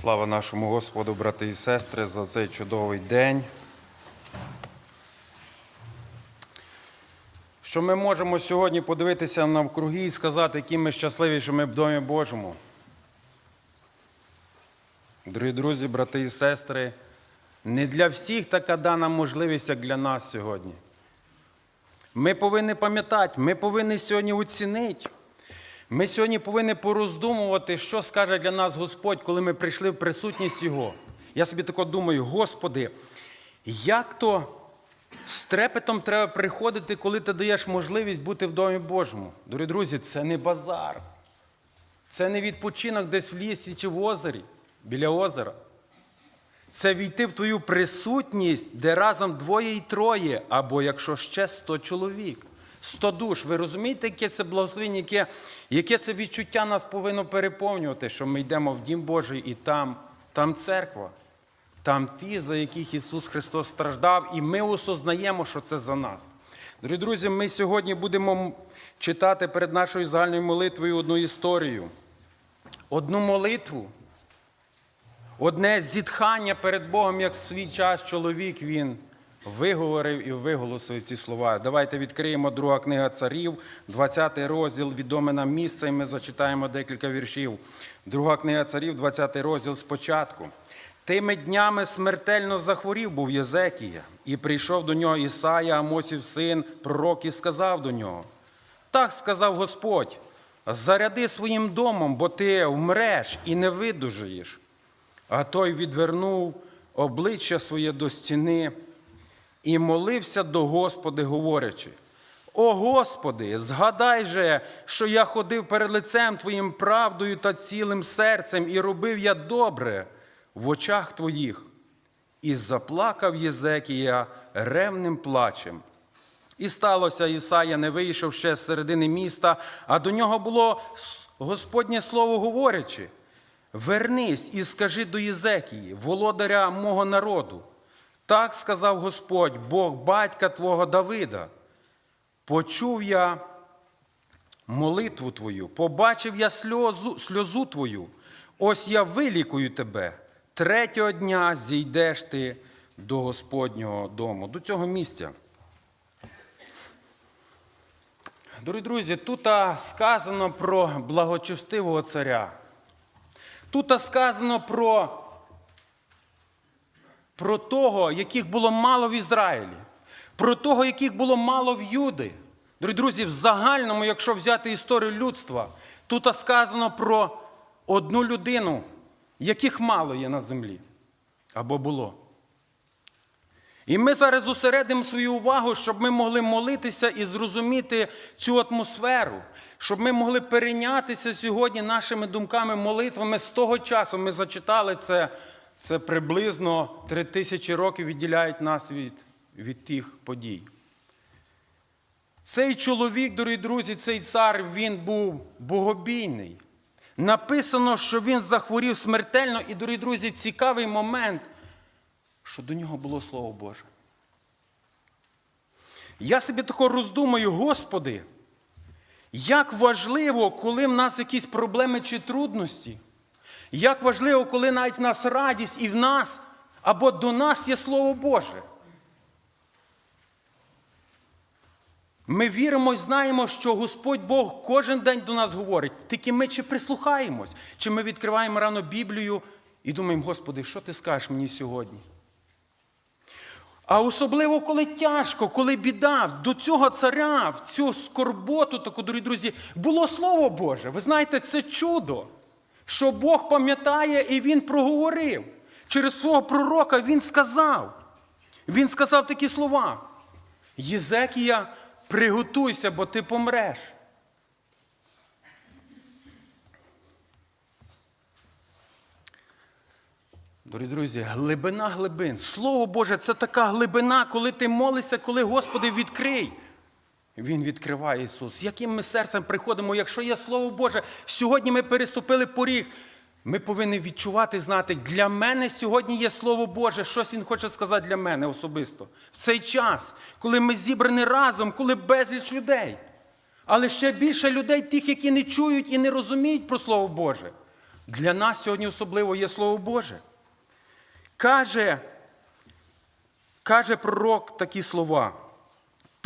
Слава нашому Господу, брати і сестри, за цей чудовий день. Що ми можемо сьогодні подивитися навкруги і сказати, які ми щасливі, що ми в Домі Божому. Дорогі друзі, брати і сестри, не для всіх така дана можливість, як для нас сьогодні. Ми повинні пам'ятати, ми повинні сьогодні оцінити. Ми сьогодні повинні пороздумувати, що скаже для нас Господь, коли ми прийшли в присутність Його. Я собі тако думаю, Господи, як то з трепетом треба приходити, коли ти даєш можливість бути в Домі Божому. Дорогі друзі, це не базар. Це не відпочинок десь в лісі чи в озері, біля озера. Це війти в твою присутність, де разом двоє і троє, або якщо ще сто чоловік, сто душ. Ви розумієте, яке це благословення, яке, яке це відчуття нас повинно переповнювати, що ми йдемо в Дім Божий і там, там церква, там ті, за яких Ісус Христос страждав, і ми осознаємо, що це за нас. Дорогі друзі, ми сьогодні будемо читати перед нашою загальною молитвою одну історію. Одну молитву, Одне зітхання перед Богом, як в свій час чоловік він виговорив і виголосив ці слова. Давайте відкриємо друга книга царів, 20 розділ, відоме нам місце, і ми зачитаємо декілька віршів. Друга книга царів, 20 розділ спочатку. Тими днями смертельно захворів був Єзекія, і прийшов до нього Ісая, Амосів син, пророк, і сказав до нього: Так сказав Господь: заряди своїм домом, бо ти вмреш і не видужаєш. А той відвернув обличчя своє до стіни і молився до Господи, говорячи: О Господи, згадай же, що я ходив перед лицем Твоїм правдою та цілим серцем, і робив я добре в очах Твоїх. І заплакав Єзекія ревним плачем. І сталося, Ісая не вийшов ще з середини міста, а до нього було Господнє слово говорячи. Вернись і скажи до Єзекії, володаря мого народу. Так сказав Господь, Бог батька твого Давида. Почув я молитву твою, побачив я сльозу, сльозу твою. Ось я вилікую тебе. Третього дня зійдеш ти до Господнього дому, до цього місця. Дорогі друзі, тут сказано про благочестивого царя. Тут сказано про, про того, яких було мало в Ізраїлі, про того, яких було мало в Юди. Дорогі друзі, в загальному, якщо взяти історію людства, тут сказано про одну людину, яких мало є на землі або було. І ми зараз зосередимо свою увагу, щоб ми могли молитися і зрозуміти цю атмосферу, щоб ми могли перейнятися сьогодні нашими думками, молитвами з того часу. Ми зачитали це, це приблизно три тисячі років відділяють нас від, від тих подій. Цей чоловік, дорогі друзі, цей цар, він був богобійний. Написано, що він захворів смертельно, і, дорогі друзі, цікавий момент що до нього було Слово Боже. Я собі тако роздумаю, Господи, як важливо, коли в нас якісь проблеми чи трудності, як важливо, коли навіть в нас радість і в нас або до нас є Слово Боже. Ми віримо і знаємо, що Господь Бог кожен день до нас говорить, тільки ми чи прислухаємось, чи ми відкриваємо рано Біблію і думаємо, Господи, що ти скажеш мені сьогодні? А особливо, коли тяжко, коли біда, до цього царя, в цю скорботу, таку, дорогі друзі, було Слово Боже. Ви знаєте, це чудо, що Бог пам'ятає і Він проговорив. Через свого пророка Він сказав. Він сказав такі слова. Єзекія, приготуйся, бо ти помреш. Дорогі друзі, глибина глибин. Слово Боже, це така глибина, коли ти молишся, коли Господи відкрий. Він відкриває Ісус. З Яким ми серцем приходимо, якщо є Слово Боже, сьогодні ми переступили поріг. Ми повинні відчувати, знати, для мене сьогодні є Слово Боже, щось Він хоче сказати для мене особисто. В цей час, коли ми зібрані разом, коли безліч людей. Але ще більше людей, тих, які не чують і не розуміють про Слово Боже. Для нас сьогодні особливо є Слово Боже. Каже, каже пророк такі слова.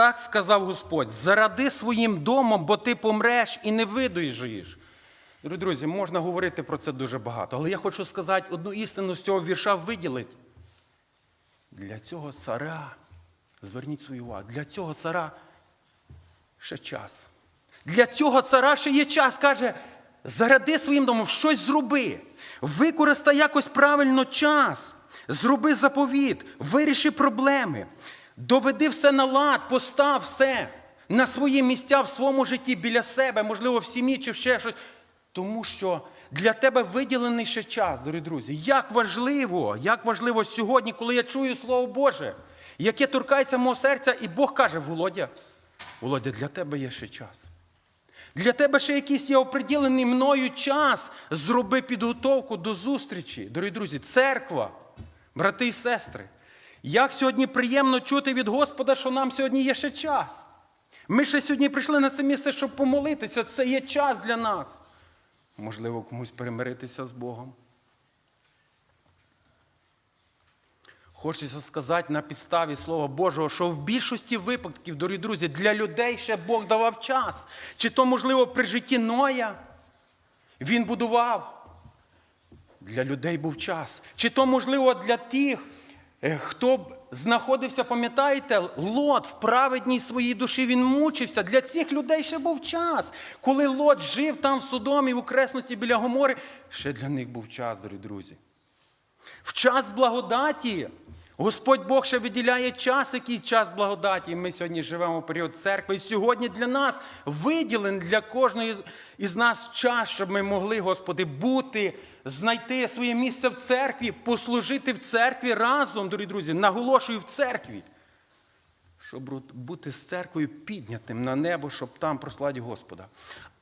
Так сказав Господь: заради своїм домом, бо ти помреш і не видоїжджаєш. Друзі, можна говорити про це дуже багато, але я хочу сказати одну істину з цього вірша виділити. Для цього цара, зверніть свою увагу, для цього цара ще час. Для цього цара ще є час. Каже, заради своїм домом щось зроби. Використай якось правильно час. Зроби заповіт, виріши проблеми. Доведи все на лад, постав все на свої місця в своєму житті біля себе, можливо, в сім'ї чи ще щось. Тому що для тебе виділений ще час, дорогі друзі. Як важливо, як важливо сьогодні, коли я чую Слово Боже, яке торкається мого серця, і Бог каже: Володя, Володя, для тебе є ще час. Для тебе ще якийсь є оприділений мною час. Зроби підготовку до зустрічі. Дорогі друзі, церква, брати і сестри. Як сьогодні приємно чути від Господа, що нам сьогодні є ще час. Ми ще сьогодні прийшли на це місце, щоб помолитися. Це є час для нас. Можливо, комусь перемиритися з Богом. Хочеться сказати на підставі Слова Божого, що в більшості випадків, дорогі друзі, для людей ще Бог давав час. Чи то, можливо, при житті Ноя він будував. Для людей був час. Чи то, можливо, для тих, хто б знаходився, пам'ятаєте, Лот в праведній своїй душі він мучився. Для цих людей ще був час. Коли Лот жив там в Содомі, в окресності біля Гомори, ще для них був час, дорогі друзі. В час благодаті Господь Бог ще виділяє час, який час благодаті. Ми сьогодні живемо в період церкви. І сьогодні для нас виділений для кожної із нас час, щоб ми могли, Господи, бути, знайти своє місце в церкві, послужити в церкві разом, дорогі друзі, наголошую в церкві. Щоб бути з церквою піднятим на небо, щоб там прославити Господа.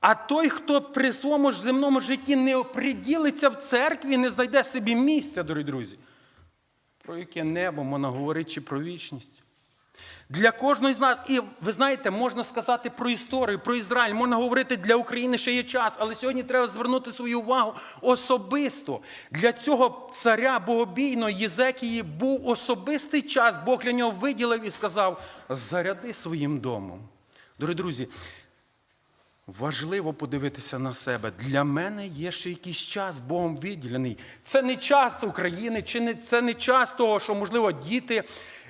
А той, хто при своєму земному житті не оприділиться в церкві, не знайде собі місця, дорогі друзі. Про яке небо можна говорити чи про вічність? Для кожного з нас, і ви знаєте, можна сказати про історію, про Ізраїль, можна говорити для України ще є час, але сьогодні треба звернути свою увагу особисто. Для цього царя богобійного Єзекії був особистий час. Бог для нього виділив і сказав: заряди своїм домом. Дорогі друзі, Важливо подивитися на себе. Для мене є ще якийсь час Богом виділений. Це не час України, чи не це не час того, що, можливо, діти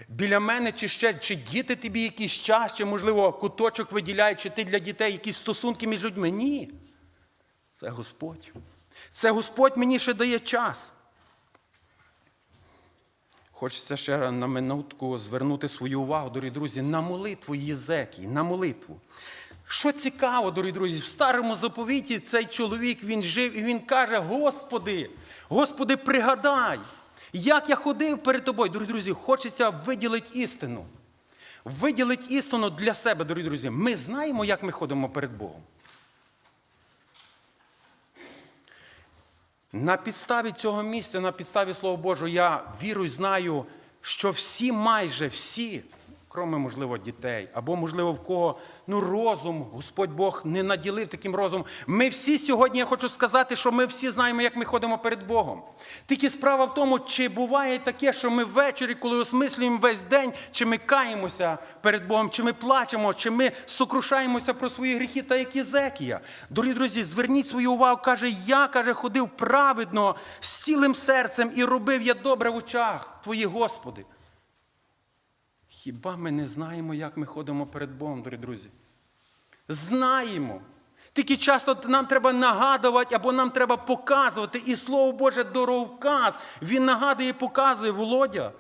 біля мене, чи ще чи діти тобі якийсь час, чи, можливо, куточок виділяють, чи ти для дітей якісь стосунки між людьми. Ні. Це Господь. Це Господь мені ще дає час. Хочеться ще на минутку звернути свою увагу, дорогі друзі, на молитву Єзекії, на молитву. Що цікаво, дорогі друзі, в старому заповіті цей чоловік він жив і він каже: Господи, Господи, пригадай, як я ходив перед тобою. Дорогі друзі, хочеться виділити істину. Виділити істину для себе, дорогі друзі. Ми знаємо, як ми ходимо перед Богом. На підставі цього місця, на підставі Слова Божого, я вірю і знаю, що всі, майже всі, кроме, можливо, дітей, або, можливо, в кого ну, розум, Господь Бог не наділив таким розумом. Ми всі сьогодні, я хочу сказати, що ми всі знаємо, як ми ходимо перед Богом. Тільки справа в тому, чи буває таке, що ми ввечері, коли осмислюємо весь день, чи ми каємося перед Богом, чи ми плачемо, чи ми сокрушаємося про свої гріхи, та як Єзекія. Дорогі друзі, зверніть свою увагу, каже, я каже, ходив праведно, з цілим серцем і робив я добре в очах твої, Господи. Хіба ми не знаємо, як ми ходимо перед Богом, дорогі друзі? Знаємо. Тільки часто нам треба нагадувати або нам треба показувати. І Слово Боже дороговказ. Він нагадує і показує, Володя,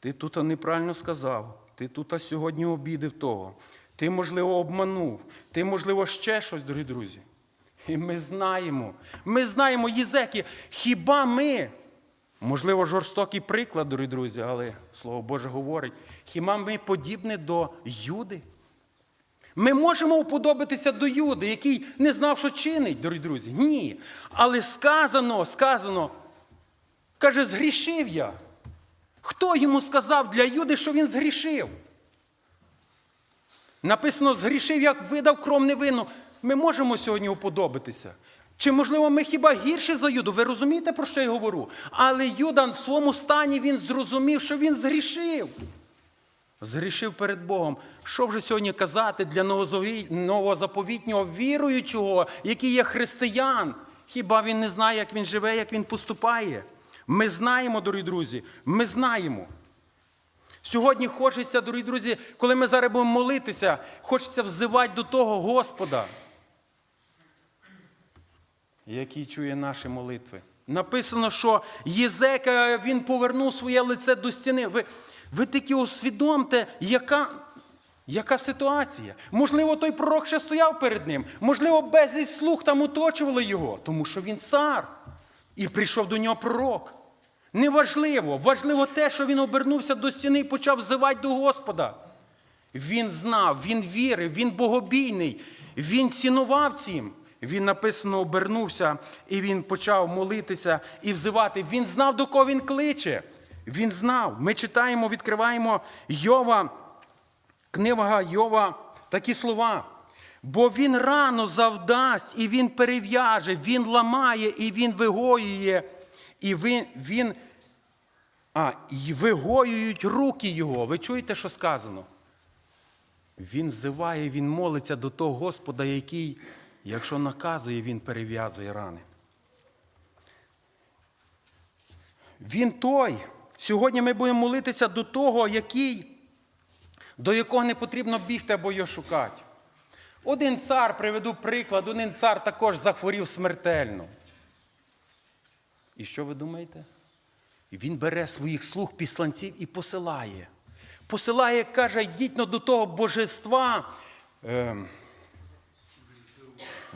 ти тут неправильно сказав, ти тут сьогодні обідив того, ти, можливо, обманув, ти, можливо, ще щось, дорогі друзі. І ми знаємо, ми знаємо Єзекі, хіба ми, можливо, жорстокий приклад, дорогі друзі, але Слово Боже говорить, хіба ми подібні до Юди? Ми можемо уподобатися до Юди, який не знав, що чинить, дорогі друзі. Ні. Але сказано, сказано, каже, згрішив я. Хто йому сказав для Юди, що він згрішив? Написано, згрішив, як видав кров невинну. Ми можемо сьогодні уподобатися. Чи, можливо, ми хіба гірші за Юду? Ви розумієте, про що я говорю? Але Юда в своєму стані він зрозумів, що він згрішив. Згрішив перед Богом. Що вже сьогодні казати для новозаповітнього віруючого, який є християн? Хіба він не знає, як він живе, як він поступає? Ми знаємо, дорогі друзі, ми знаємо. Сьогодні хочеться, дорогі друзі, коли ми зараз будемо молитися, хочеться взивати до того Господа, який чує наші молитви. Написано, що Єзека він повернув своє лице до стіни. Ви, ви тільки усвідомте, яка, яка ситуація. Можливо, той пророк ще стояв перед ним. Можливо, безліч слуг там оточували його, тому що він цар. І прийшов до нього пророк. Неважливо, важливо те, що він обернувся до стіни і почав взивати до Господа. Він знав, він вірив, він богобійний, він цінував цим. Він написано обернувся і він почав молитися і взивати. Він знав, до кого він кличе. Він знав. Ми читаємо, відкриваємо Йова, книга Йова, такі слова. Бо він рано завдасть, і він перев'яже, він ламає, і він вигоює, і він, він а, і вигоюють руки його. Ви чуєте, що сказано? Він взиває, він молиться до того Господа, який, якщо наказує, він перев'язує рани. Він той. Сьогодні ми будемо молитися до того, який, до якого не потрібно бігти або його шукати. Один цар, приведу приклад, один цар також захворів смертельно. І що ви думаєте? Він бере своїх слуг післанців і посилає. Посилає, каже, йдіть до того божества е,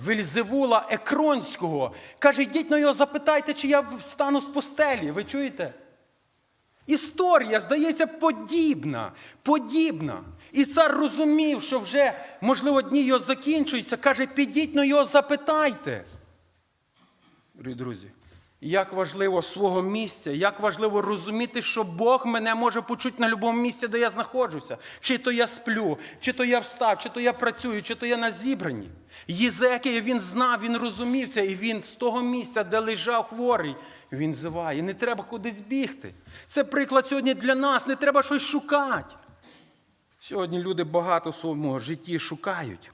Вельзевула Екронського. Каже, йдіть на його, запитайте, чи я встану з постелі. Ви чуєте? Історія, здається, подібна. Подібна. І цар розумів, що вже, можливо, дні його закінчуються. Каже, підіть на його, запитайте. Друзі, як важливо свого місця, як важливо розуміти, що Бог мене може почути на будь-якому місці, де я знаходжуся. Чи то я сплю, чи то я встав, чи то я працюю, чи то я на зібранні. Єзекія він знав, він розумів це, і він з того місця, де лежав хворий, він зиває. Не треба кудись бігти. Це приклад сьогодні для нас, не треба щось шукати. Сьогодні люди багато в своєму житті шукають.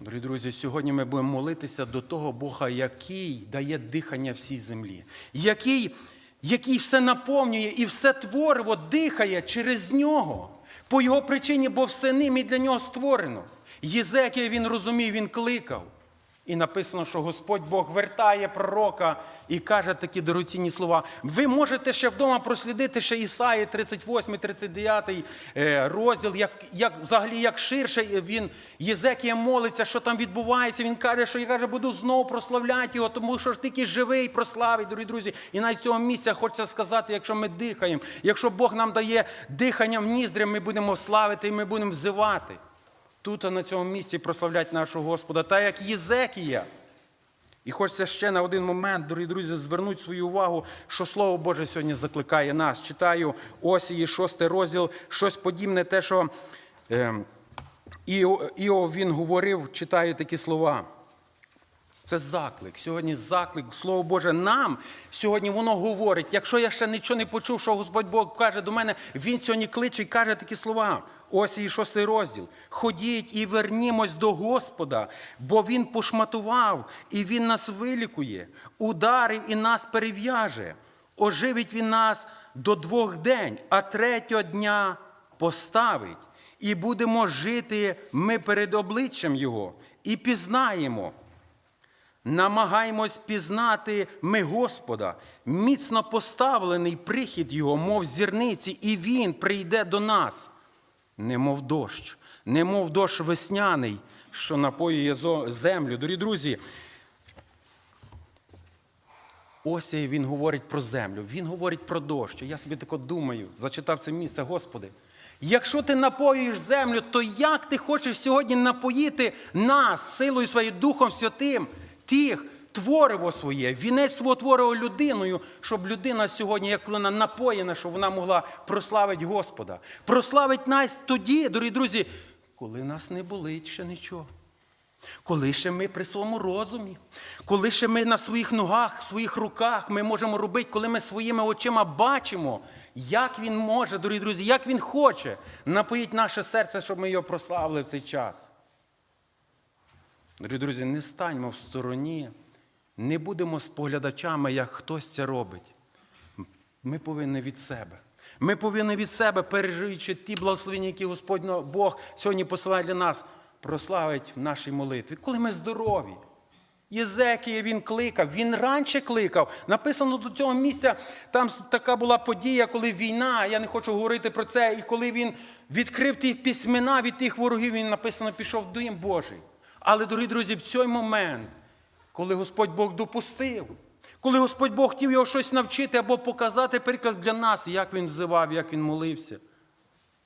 Дорогі друзі, сьогодні ми будемо молитися до того Бога, який дає дихання всій землі, який, який все наповнює і все твориво дихає через нього. По його причині, бо все ним і для нього створено. Єзекія він розумів, він кликав. І написано, що Господь Бог вертає пророка і каже такі дорогоцінні слова. Ви можете ще вдома прослідити ще Ісаї 38, 39 е, розділ, як, як, взагалі як ширше він, Єзекія молиться, що там відбувається. Він каже, що я каже, буду знову прославляти його, тому що ж тільки живий прославить, дорогі друзі. І навіть з цього місця хочеться сказати, якщо ми дихаємо, якщо Бог нам дає дихання в ніздрі, ми будемо славити і ми будемо взивати тут на цьому місці прославлять нашого Господа, та як Єзекія. І хочеться ще на один момент, дорогі друзі, звернути свою увагу, що Слово Боже сьогодні закликає нас. Читаю Осії, шостий розділ, щось подібне, те, що е, Іов, Іов він говорив, читаю такі слова. Це заклик. Сьогодні заклик, Слово Боже, нам сьогодні воно говорить. Якщо я ще нічого не почув, що Господь Бог каже до мене, Він сьогодні кличе і каже такі слова. Ось і шостий розділ. Ходіть і вернімось до Господа, бо Він пошматував, і Він нас вилікує, ударив і нас перев'яже. Оживить Він нас до двох день, а третього дня поставить. І будемо жити ми перед обличчям Його, і пізнаємо. Намагаємось пізнати ми Господа, міцно поставлений прихід Його, мов зірниці, і Він прийде до нас, немов дощ, немов дощ весняний, що напоює землю. Дорогі друзі, ось він говорить про землю, він говорить про дощ. Я собі тако думаю, зачитав це місце, Господи. Якщо ти напоюєш землю, то як ти хочеш сьогодні напоїти нас силою своєю Духом Святим, тих, твориво своє, вінець свого творива людиною, щоб людина сьогодні, як вона напоєна, щоб вона могла прославити Господа. Прославить нас тоді, дорогі друзі, коли нас не болить ще нічого. Коли ще ми при своєму розумі, коли ще ми на своїх ногах, своїх руках ми можемо робити, коли ми своїми очима бачимо, як він може, дорогі друзі, як він хоче напоїть наше серце, щоб ми його прославили в цей час. Дорогі друзі, не станьмо в стороні, не будемо споглядачами, як хтось це робить. Ми повинні від себе. Ми повинні від себе, переживаючи ті благословення, які Господь Бог сьогодні посилає для нас, прославить в нашій молитві. Коли ми здорові. Єзекія він кликав, він раніше кликав. Написано до цього місця, там така була подія, коли війна, я не хочу говорити про це, і коли він відкрив ті письмена від тих ворогів, він написано, пішов в Дім Божий. Але, дорогі друзі, в цей момент, коли Господь Бог допустив, коли Господь Бог хотів його щось навчити або показати приклад для нас, як він взивав, як він молився,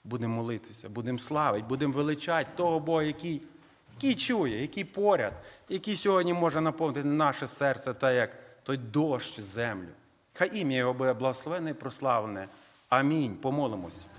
будемо молитися, будемо славити, будемо величати того Бога, який, який чує, який поряд, який сьогодні може наповнити наше серце, та як той дощ землю. Хай ім'я його буде благословене і прославлене. Амінь. Помолимось.